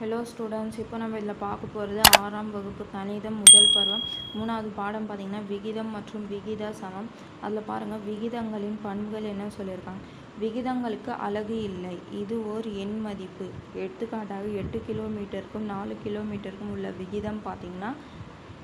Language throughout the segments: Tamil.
ஹலோ ஸ்டூடெண்ட்ஸ் இப்போ நம்ம இதில் பார்க்க போகிறது ஆறாம் வகுப்பு கணிதம் முதல் பருவம். மூணாவது பாடம் பார்த்திங்கன்னா விகிதம் மற்றும் விகித சமம். அதில் பாருங்கள் விகிதங்களின் பண்புகள் என்ன சொல்லியிருக்காங்க? விகிதங்களுக்கு அழகு இல்லை. இது ஓர் எண் மதிப்பு. எடுத்துக்காட்டாக எட்டு கிலோமீட்டருக்கும் நாலு கிலோமீட்டருக்கும் உள்ள விகிதம் பார்த்திங்கன்னா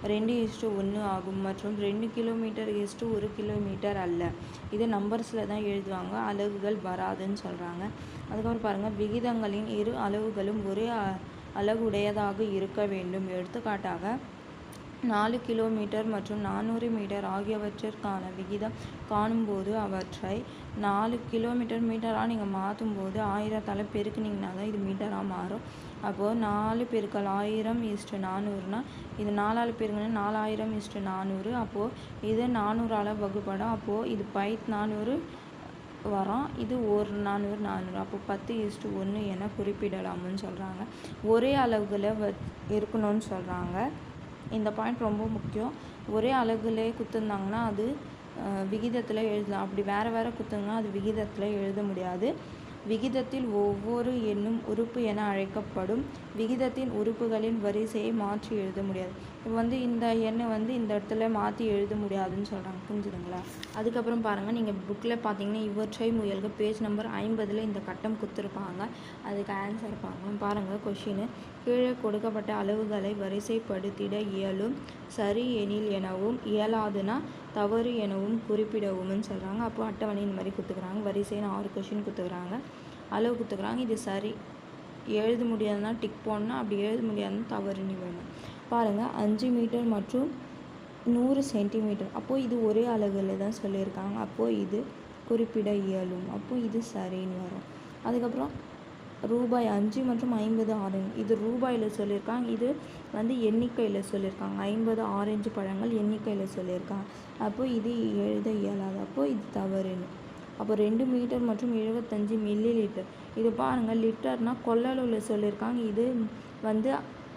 ரெண்டு இஸ்டு ஒன்று ஆகும் மற்றும் ரெண்டு கிலோமீட்டர் இஸ்டு ஒரு கிலோமீட்டர் அல்ல. இது நம்பர்ஸில் தான் எழுதுவாங்க. அலகுகள் வராதுன்னு சொல்கிறாங்க அதுக்கப்புறம் பாருங்கள் விகிதங்களின் இரு அளவுகளும் ஒரே அ- அலகுடையதாக இருக்க வேண்டும். எடுத்துக்காட்டாக நாலு கிலோமீட்டர் மற்றும் நானூறு மீட்டர் ஆகியவற்றிற்கான விகிதம் காணும்போது அவற்றை நாலு கிலோமீட்டர் மீட்டராக நீங்கள் மாற்றும் போது ஆயிரத்தால் பெருக்குனீங்கன்னா தான் இது மீட்டராக மாறும். அப்போது நாலு பெருக்கல் ஆயிரம் இஸ்டு நானூறுனா இது நாலால் பெருக்குனா நாலாயிரம் இஸ்டு நானூறு. அப்போது இது நானூறால் வகுப்படும். அப்போது இது பைத் நானூறு வரோம். இது ஒரு நானூறு நானூறு. அப்போ பத்து இஸ்டு ஒன்று என குறிப்பிடலாம்னு சொல்கிறாங்க ஒரே அளவுகளை வ இருக்கணும்னு சொல்கிறாங்க இந்த பாயிண்ட் ரொம்ப முக்கியம். ஒரே அழகுலே குத்துருந்தாங்கன்னா அது விகிதத்தில் எழுதலாம். அப்படி வேறு வேறு குத்துங்கன்னா அது விகிதத்தில் எழுத முடியாது. விகிதத்தில் ஒவ்வொரு எண்ணும் உறுப்பு என அழைக்கப்படும் விகிதத்தின் உறுப்புகளின் வரிசையை மாற்றி எழுத முடியாது. இப்போ வந்து இந்த எண்ணை வந்து இந்த இடத்துல மாற்றி எழுத முடியாதுன்னு சொல்கிறாங்க புரிஞ்சுதுங்களா? அதுக்கப்புறம் பாருங்கள் நீங்கள் புக்கில் பார்த்தீங்கன்னா இவற்றை முயல்க. பேஜ் நம்பர் ஐம்பதில் இந்த கட்டம் கொடுத்துருப்பாங்க அதுக்கு ஆன்சர் பாருங்க. பாருங்கள் கொஷின் கீழே கொடுக்கப்பட்ட அளவுகளை வரிசைப்படுத்திட இயலும். சரி எனில் எனவும் இயலாதுன்னா தவறு எனவும் குறிப்பிடவும்னு சொல்கிறாங்க அப்போ அட்டவணை இந்த மாதிரி கொடுத்துக்கிறாங்க வரிசைன்னு ஆறு கொஷின் கொடுத்துக்கிறாங்க அளவு கொடுத்துக்கிறாங்க. இது சரி. எழுத முடியாதுன்னா டிக் போடணும். அப்படி எழுத முடியாதுன்னா தவறுன்னு வேணும். பாருங்கள் அஞ்சு மீட்டர் மற்றும் நூறு சென்டிமீட்டர் அப்போது இது ஒரே அளவில் தான் சொல்லியிருக்காங்க. அப்போது இது குறிப்பிட இயலும். அப்போது இது சரின்னு வரும். அதுக்கப்புறம் ரூபாய் அஞ்சு மற்றும் ஐம்பது ஆரஞ்சு. இது ரூபாயில் சொல்லியிருக்காங்க. இது வந்து எண்ணிக்கையில் சொல்லியிருக்காங்க. ஐம்பது ஆரஞ்சு பழங்கள் எண்ணிக்கையில் சொல்லியிருக்காங்க. அப்போது இது எழுத இயலாது. அப்போது இது தவறுன்னு. அப்போ ரெண்டு மீட்டர் மற்றும் எழுபத்தஞ்சு மில்லி லிட்டர் இது பாருங்கள் லிட்டர்னால் கொள்ளளவில் சொல்லியிருக்காங்க. இது வந்து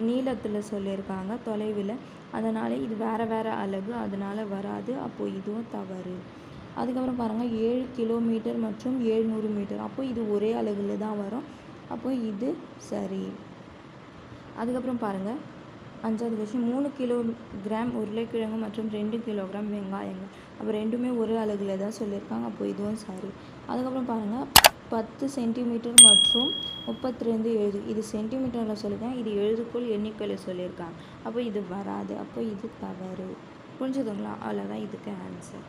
நீளத்தில் சொல்லியிருக்காங்க தொலைவில். அதனால் இது வேறு வேறு அலகு அதனால் வராது. அப்போது இதுவும் தவறு. அதுக்கப்புறம் பாருங்கள் ஏழு கிலோமீட்டர் மற்றும் ஏழ்நூறு மீட்டர். அப்போ இது ஒரே அலகுல தான் வரும். அப்போ இது சரி. அதுக்கப்புறம் பாருங்கள் அஞ்சாவது கொஸ்டின் மூணு கிலோ கிராம் உருளைக்கிழங்கு மற்றும் ரெண்டு கிலோகிராம் வெங்காயங்கள். அப்போ ரெண்டுமே ஒரே அலகுல தான் சொல்லியிருக்காங்க. அப்போ இதுவும் சரி. அதுக்கப்புறம் பாருங்கள் பத்து சென்டிமீட்டர் மற்றும் முப்பத்தி ரெண்டு எழுது. இது சென்டிமீட்டரில் சொல்லியிருக்காங்க. இது எழுதுக்குள் எண்ணிக்கையில் சொல்லியிருக்காங்க. அப்போ இது வராது. அப்போ இது தவறு. புரிஞ்சுதுங்களா? அவ்வளோதான் இதுக்கு ஆன்சர்